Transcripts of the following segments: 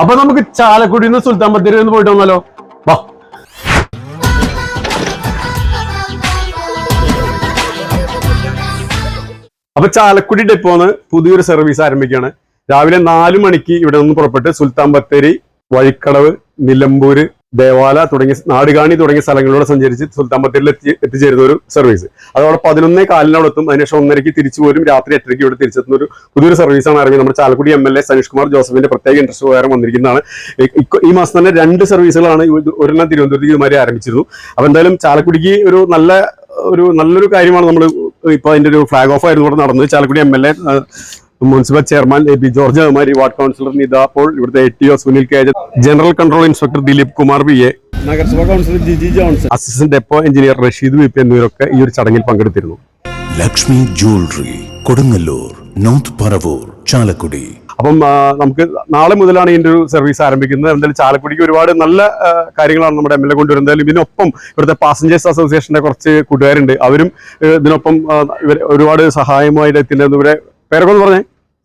അപ്പൊ നമുക്ക് ചാലക്കുടിയിൽ നിന്ന് സുൽത്താൻ ബത്തേരി ഒന്ന് പോയിട്ട് വന്നാലോ? വാ. അപ്പൊ ചാലക്കുടി ഡെപ്പോന്ന് പുതിയൊരു സർവീസ് ആരംഭിക്കുകയാണ്. രാവിലെ നാലു മണിക്ക് ഇവിടെ നിന്ന് പുറപ്പെട്ട് സുൽത്താൻ ബത്തേരി വഴിക്കടവ് നിലമ്പൂര് ദേവാല തുടങ്ങിയ നാടുകാണി തുടങ്ങിയ സ്ഥലങ്ങളിലൂടെ സഞ്ചരിച്ച് സുൽത്താൻ ബത്തേരിയിൽ എത്തി എത്തിച്ചേരുന്ന ഒരു സർവീസ് അതോടെ പതിനൊന്നേ കാലിനോടെ എത്തും. അതിനുശേഷം ഒന്നരയ്ക്ക് തിരിച്ചു പോലും രാത്രി എട്ടരയ്ക്ക് ഇവിടെ തിരിച്ചെത്തുന്ന ഒരു പുതിയൊരു സർവീസാണ് ആരംഭിക്കുന്നത് നമ്മുടെ Chalakudy M L A Saneesh Kumar ജോസഫിന്റെ പ്രത്യേക ഇൻട്രസ്റ്റ് പ്രകാരം വന്നിരിക്കുന്നതാണ്. ഈ- മാസം തന്നെ രണ്ട് സർവീസുകളാണ് ഒരെണ്ണം തിരുവനന്തപുരത്തേക്ക് ഇതുമാതിരി ആരംഭിച്ചിരുന്നു. അപ്പൊ എന്തായാലും ചാലക്കുടിക്ക് ഒരു നല്ല ഒരു നല്ലൊരു കാര്യമാണ് നമ്മൾ ഇപ്പൊ അതിന്റെ ഒരു ഫ്ലാഗ് ഓഫ് ആയിരുന്നു ഇവിടെ നടന്നത്. Chalakudy M L A municipal chairman A P George Kumari ward councillor Nitha Paul ഇവിടുത്തെ A T O Sunil K general control inspector Dileep Kumar V A. നഗരസഭാ councillor Jiji Johnson. Assistant depot engineer Rasheed V P എന്നിവരൊക്കെ ഈ ഒരു ചടങ്ങിൽ പങ്കെടുത്തിരുന്നു. Lakshmi jewellery Kodungallur north Paravur Chalakudy. അപ്പം നമുക്ക് നാളെ മുതലാണ് ഇതിന്റെ ഒരു സർവീസ് ആരംഭിക്കുന്നത്. എന്തായാലും ചാലക്കുടിക്ക് ഒരുപാട് നല്ല കാര്യങ്ങളാണ് നമ്മുടെ എം എൽ എ കൊണ്ടുവരുന്നത്. എന്തായാലും ഇതിനൊപ്പം ഇവിടുത്തെ പാസഞ്ചേഴ്സ് അസോസിയേഷന്റെ കുറച്ച് കൂട്ടുകാരുണ്ട്. അവരും ഇതിനൊപ്പം ഇവർ ഒരുപാട് സഹായമായിട്ട് എത്തുന്നത് ഇവരെ പേരൊക്കെ ഒന്ന് പറഞ്ഞേ.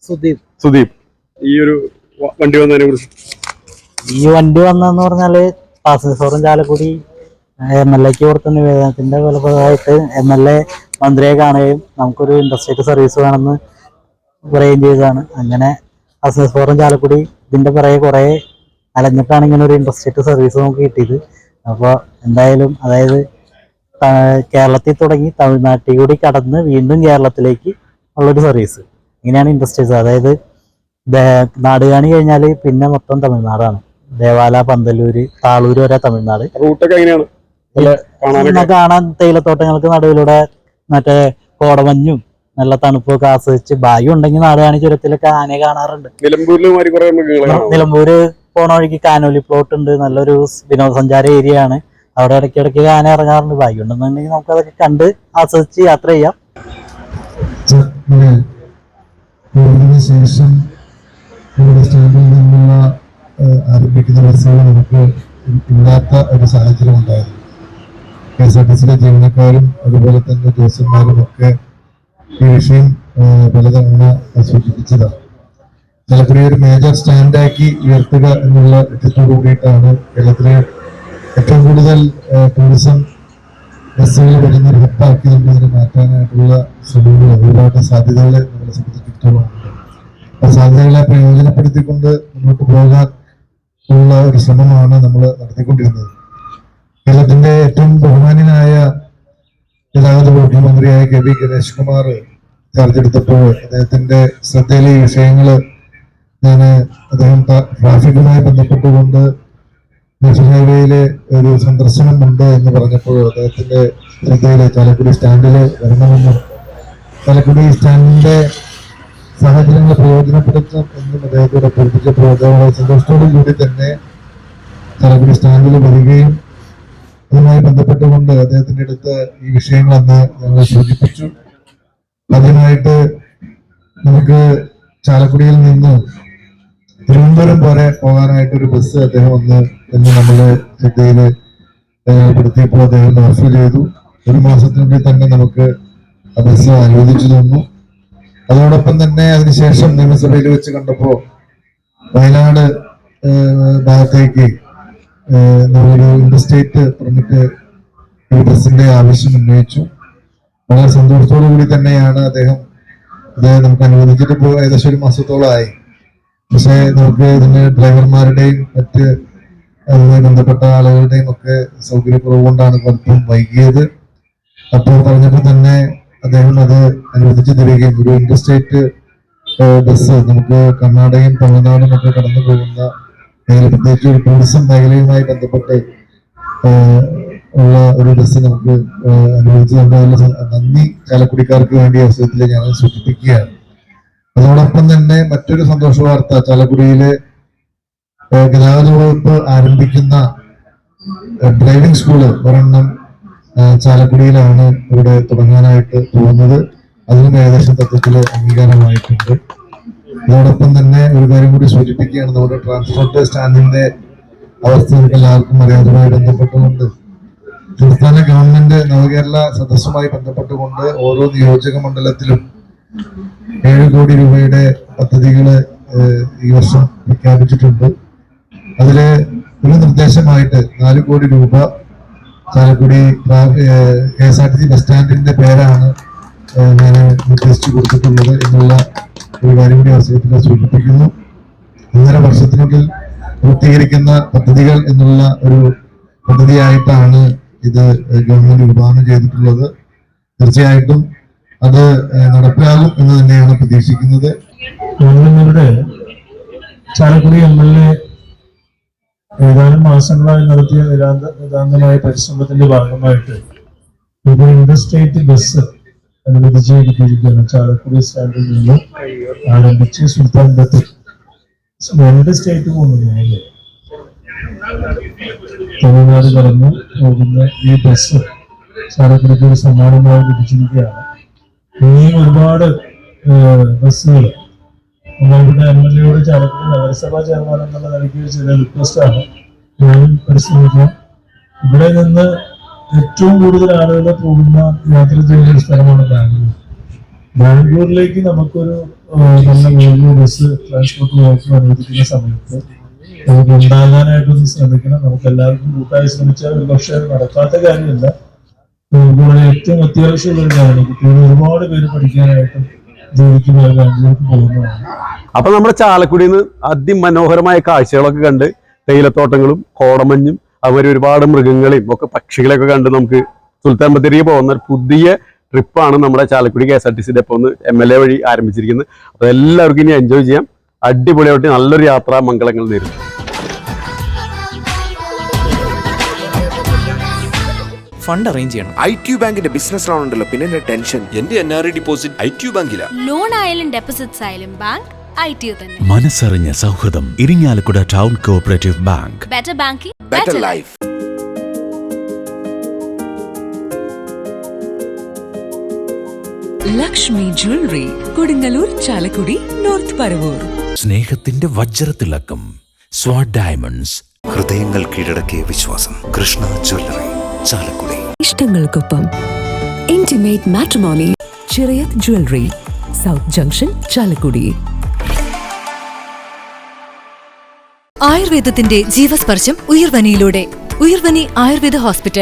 സുദീപ്. സുദീപ് ഈ ഒരു വണ്ടി വന്നതിനെ കുറിച്ച്. ഈ വണ്ടി വന്നെന്ന് പറഞ്ഞാൽ പാസഞ്ചർ ഫോറും ചാലക്കുടി എം എൽ എക്ക് കൊടുത്ത നിവേദനത്തിന്റെ ഫലപ്രദമായിട്ട് എം എൽ എ മന്ത്രിയെ കാണുകയും നമുക്കൊരു ഇൻഡസ്ട്രിയൽ സർവീസ് വേണമെന്ന് പറയുകയും ചെയ്തതാണ്. അങ്ങനെ പാസഞ്ചർ ഫോറും ചാലക്കുടി ഇതിന്റെ പിറകെ കുറെ അലഞ്ഞിട്ടാണ് ഇങ്ങനെ ഒരു ഇൻഡസ്ട്രിയൽ സർവീസ് നമുക്ക് കിട്ടിയത്. അപ്പോൾ എന്തായാലും അതായത് കേരളത്തിൽ തുടങ്ങി തമിഴ്നാട്ടിൽ കൂടി കടന്ന് വീണ്ടും കേരളത്തിലേക്ക് ഉള്ളൊരു സർവീസ് ഇങ്ങനെയാണ് ഇൻഡസ്ട്രീസ്. അതായത് നാടുകാണി കഴിഞ്ഞാൽ പിന്നെ മൊത്തം തമിഴ്നാടാണ്. ദേവാല പന്തലൂര് താളൂര് വരെ തമിഴ്നാട്. റൂട്ടൊക്കെ എങ്ങനെയാണ്? കാണാൻ തേയിലത്തോട്ടങ്ങൾക്ക് നടുവിലൂടെ മറ്റേ കോടമഞ്ഞും നല്ല തണുപ്പൊക്കെ ആസ്വദിച്ച് ഭാഗ്യം ഉണ്ടെങ്കിൽ നാടുകാണി ചുരത്തിലൊക്കെ ആനയെ കാണാറുണ്ട്. നിലമ്പൂര് പോണ വഴിക്ക് കാനോലി പ്ലോട്ട് ഉണ്ട്. നല്ലൊരു വിനോദസഞ്ചാര ഏരിയ ആണ്. അവിടെ ഇടയ്ക്ക് ഇടയ്ക്ക് ആന ഇറങ്ങാറുണ്ട്. ഭാഗ്യം ഉണ്ടെന്നുണ്ടെങ്കിൽ നമുക്ക് അതൊക്കെ കണ്ട് ആസ്വദിച്ച് യാത്ര ചെയ്യാം. കോവിഡിന് ശേഷം ഇവിടെ സ്റ്റാൻഡിൽ നിന്നുള്ള ആരംഭിക്കുന്ന ബസ്സുകൾ നമുക്ക് ഇല്ലാത്ത ഒരു സാഹചര്യം ഉണ്ടായിരുന്നു. കെ എസ് ആർ ടി സിയിലെ ജീവനക്കാരും അതുപോലെ തന്നെ ജോസന്മാരും ഒക്കെ ഈ വിഷയം പലതവണ സൂചിപ്പിച്ചതാണ്. ചാലക്കുടി ഒരു മേജർ സ്റ്റാൻഡാക്കി ഉയർത്തുക എന്നുള്ള ലക്ഷ്യത്തോടു കൂടിയിട്ടാണ് കേരളത്തിലെ ഏറ്റവും കൂടുതൽ ടൂറിസം ബസ്സുകൾ വരുന്ന ഹബ്ബാക്കി നമുക്ക് ഇതിനെ മാറ്റാനായിട്ടുള്ള ശ്രമങ്ങൾ ഒരുപാട് സാധ്യതകളെ നമ്മളെ ആ സാധ്യതകളെ പ്രയോജനപ്പെടുത്തിക്കൊണ്ട് മുന്നോട്ട് പോകാൻ ഉള്ള ഒരു ശ്രമമാണ് നമ്മൾ നടത്തിക്കൊണ്ടിരുന്നത്. കേരളത്തിന്റെ ഏറ്റവും ബഹുമാനായ ഗതാഗത വകുപ്പ് മന്ത്രിയായ K V Ganesh Kumar charge എടുത്തപ്പോൾ അദ്ദേഹത്തിന്റെ ശ്രദ്ധയിലെ ഈ വിഷയങ്ങൾ ഞാൻ അദ്ദേഹം ട്രാഫിക്കുമായി ബന്ധപ്പെട്ടുകൊണ്ട് നാഷണൽ ഹൈവേയിലെ ഒരു സന്ദർശനമുണ്ട് എന്ന് പറഞ്ഞപ്പോൾ അദ്ദേഹത്തിന്റെ ശ്രദ്ധയിലെ ചാലക്കുടി സ്റ്റാൻഡിൽ വരണമെന്നും ചാലക്കുടി സ്റ്റാൻഡിന്റെ സാഹചര്യങ്ങൾ പ്രയോജനപ്പെടുത്താം എന്നും അദ്ദേഹത്തിന്റെ പൊളിറ്റിക്കൽ പ്രവർത്തകരുടെ സന്തോഷത്തോടു കൂടി തന്നെ ചാലക്കുടി സ്റ്റാൻഡിൽ വരികയും അതുമായി ബന്ധപ്പെട്ടുകൊണ്ട് അദ്ദേഹത്തിന്റെ അടുത്ത് ഈ വിഷയങ്ങൾ അന്ന് ഞങ്ങൾ സൂചിപ്പിച്ചു. അതിനായിട്ട് നമുക്ക് ചാലക്കുടിയിൽ നിന്ന് തിരുവനന്തപുരം വരെ പോകാനായിട്ട് ഒരു ബസ് അദ്ദേഹം ഒന്ന് എന്ന് നമ്മൾ ശ്രദ്ധയിൽ പെടുത്തിയപ്പോൾ അദ്ദേഹം ഓഫർ ചെയ്തു. ഒരു മാസത്തിനുള്ളിൽ തന്നെ നമുക്ക് ആ ബസ് അനുവദിച്ചു തന്നു. അതോടൊപ്പം തന്നെ അതിനുശേഷം നിയമസഭയിൽ വെച്ച് കണ്ടപ്പോ വയനാട് ഭാഗത്തേക്ക് നമ്മളൊരു ഇൻഡസ്റ്റേറ്റ് പെർമിറ്റ് ബസിന്റെ ആവശ്യം ഉന്നയിച്ചു. വളരെ സന്തോഷത്തോടു കൂടി തന്നെയാണ് അദ്ദേഹം അത് നമുക്ക് അനുവദിച്ചിട്ട് ഇപ്പോൾ ഏകദേശം ഒരു മാസത്തോളമായി പക്ഷേ നമുക്ക് ഇതിന് ഡ്രൈവർമാരുടെയും മറ്റ് അതുമായി ബന്ധപ്പെട്ട ആളുകളുടെയും ഒക്കെ സൗകര്യക്കുറവ് കൊണ്ടാണ് പലപ്പോഴും വൈകിയത്. അപ്പോൾ പറഞ്ഞപ്പോൾ തന്നെ അദ്ദേഹം അത് അനുവദിച്ചു തരികയും ഒരു ഇൻഡർസ്റ്റേറ്റ് ബസ് നമുക്ക് കർണാടകയും തമിഴ്നാടും ഒക്കെ കടന്നു പോകുന്ന പ്രത്യേകിച്ച് ഒരു ടൂറിസം മേഖലയുമായി ബന്ധപ്പെട്ട് ഉള്ള ഒരു ബസ് നമുക്ക് അനുവദിച്ചു തന്നതിൽ നന്ദി ചാലക്കുടിക്കാർക്ക് വേണ്ടി അവസരത്തിൽ ഞാൻ സൂചിപ്പിക്കുകയാണ്. അതോടൊപ്പം തന്നെ മറ്റൊരു സന്തോഷ വാർത്ത ചാലക്കുടിയിലെ ഗതാഗത വകുപ്പ് ആരംഭിക്കുന്ന ഡ്രൈവിംഗ് സ്കൂൾ ഒരെണ്ണം ചാലക്കുടിയിലാണ് ഇവിടെ തുടങ്ങാനായിട്ട് പോകുന്നത്. അതിനും ഏകദേശം തത്വത്തിൽ അംഗീകാരമായിട്ടുണ്ട്. അതോടൊപ്പം തന്നെ ഒരു കാര്യം കൂടി സൂചിപ്പിക്കുകയാണ് നമ്മുടെ ട്രാൻസ്പോർട്ട് സ്റ്റാൻഡിന്റെ അവസ്ഥ എല്ലാവർക്കും അറിയാവുന്നതുമായി ബന്ധപ്പെട്ടുകൊണ്ട്. സംസ്ഥാന ഗവൺമെന്റ് നവകേരള സദസ്സുമായി ബന്ധപ്പെട്ടുകൊണ്ട് ഓരോ നിയോജക മണ്ഡലത്തിലും ഏഴ് കോടി രൂപയുടെ പദ്ധതികൾ ഈ വർഷം പ്രഖ്യാപിച്ചിട്ടുണ്ട്. അതിൽ ഒരു നിർദ്ദേശമായിട്ട് നാല് കോടി രൂപ Chalakudy K S R T C bus സ്റ്റാൻഡിന്റെ പേരാണ് ഞാൻ നിർദ്ദേശിച്ചു കൊടുത്തിട്ടുള്ളത് എന്നുള്ള ഒരു കാര്യം കൂടി അവസരത്തിൽ സൂചിപ്പിക്കുന്നു. ഒന്നര വർഷത്തിനുള്ളിൽ പൂർത്തീകരിക്കുന്ന പദ്ധതികൾ എന്നുള്ള ഒരു പദ്ധതിയായിട്ടാണ് ഇത് ഗവൺമെന്റ് വിഭാവനം ചെയ്തിട്ടുള്ളത്. തീർച്ചയായിട്ടും അത് നടപ്പിലാകും എന്ന് തന്നെയാണ് പ്രതീക്ഷിക്കുന്നത്. ചാലക്കുടി എം എൽ എ ഏതാനും മാസങ്ങളായി നടത്തിയ നിരാന്ത നിതാന്തമായ പരിശ്രമത്തിന്റെ ഭാഗമായിട്ട് ഒരു ഇന്റർസ്റ്റേറ്റ് ബസ് അനുവദിച്ച് കിട്ടിയിരിക്കുകയാണ് ചാലക്കുടി സ്റ്റാൻഡിൽ നിന്ന് ആരംഭിച്ച് സുൽത്താൻ ബത്ത് രണ്ട് സ്റ്റേറ്റ് പോകുന്നു തമിഴ്നാട് കടന്ന് പോകുന്ന ഈ ബസ് ചാലക്കുടിക്ക് ഒരു സമ്മാനമായി ലഭിച്ചിരിക്കുകയാണ്. ഇനിയും ഒരുപാട് ബസ്സുകൾ നമ്മുടെ എം എൽ എയോട് ചേർന്ന് നഗരസഭാ ചെയർമാൻ എന്നുള്ള നിലയ്ക്ക് ചില റിക്വസ്റ്റ് ആണ് ഞാനും പരിശ്രമിക്കാം ഇവിടെ നിന്ന് ഏറ്റവും കൂടുതൽ ആളുകൾ പോകുന്ന യാത്ര ചെയ്യുന്ന ഒരു സ്ഥലമാണ് ബാംഗ്ലൂർ. ബാംഗ്ലൂരിലേക്ക് നമുക്കൊരു നല്ല വലിയ ബസ് ട്രാൻസ്പോർട്ട് വകുപ്പ് അനുവദിക്കുന്ന സമയത്ത് നമുക്ക് ഉണ്ടാകാനായിട്ടൊന്ന് ശ്രമിക്കണം. നമുക്ക് എല്ലാവർക്കും കൂട്ടായി ശ്രമിച്ചാൽ ഒരു പക്ഷേ അത് നടക്കാത്ത കാര്യമില്ല. നമുക്കിവിടെ ഏറ്റവും അത്യാവശ്യമുള്ള ഒരു കാര്യമാണ് കുട്ടികൾ ഒരുപാട് പേര് പഠിക്കാനായിട്ടും ജോലിക്ക് ബാംഗ്ലൂർക്ക് പോകുന്നതാണ്. അപ്പൊ നമ്മുടെ ചാലക്കുടിയിൽ നിന്ന് അതിമനോഹരമായ കാഴ്ചകളൊക്കെ കണ്ട് തേയിലത്തോട്ടങ്ങളും കോടമഞ്ഞും അതുപോലെ ഒരുപാട് മൃഗങ്ങളെയും ഒക്കെ പക്ഷികളെയൊക്കെ കണ്ട് നമുക്ക് സുൽത്താൻ ബത്തേരിക്ക് പോകുന്ന ഒരു പുതിയ ട്രിപ്പാണ് നമ്മുടെ Chalakudy K S R T C depot ഒന്ന് എം എൽ എ വഴി ആരംഭിച്ചിരിക്കുന്നത്. അപ്പോൾ എല്ലാവർക്കും ഇനി എൻജോയ് ചെയ്യാം. അടിപൊളിയായിട്ട് നല്ലൊരു യാത്ര മംഗളങ്ങൾ നേരിടും ഫണ്ട് അറേഞ്ച് ചെയ്യണം. ഐ ടി ബാങ്കിന്റെ ബിസിനസ് ലോൺ ഉണ്ടല്ലോ പിന്നെ ടെൻഷൻ എന്റെ N R I deposit I T ബാങ്കിലാണ് loan ആയാലും ഡെപ്പോസിറ്റ്സ് ആയാലും ബാങ്ക് ഐ ടി തന്നെ. മനസ്സറിഞ്ഞ സൗഹൃദം Irinjalakuda town cooperative bank. Better banking better life Lakshmi jewellery Kodungallur Chalakudy north Paravur. സ്നേഹത്തിന്റെ വജ്രത്തിളക്കം സ്വാഡ് ഡയമണ്ട്സ്. ഹൃദയങ്ങൾ കീഴടക്കിയ വിശ്വാസം Krishna jewellery Chalakudy. ഇഷ്ടങ്ങൾക്കൊപ്പം intimate matrimony Chirayath jewellery south junction Chalakudy. ആയുർവേദത്തിന്റെ ജീവസ്പർശം ഉയർവനിയിലൂടെ. ഉയർവനി ആയുർവേദ ഹോസ്പിറ്റൽ.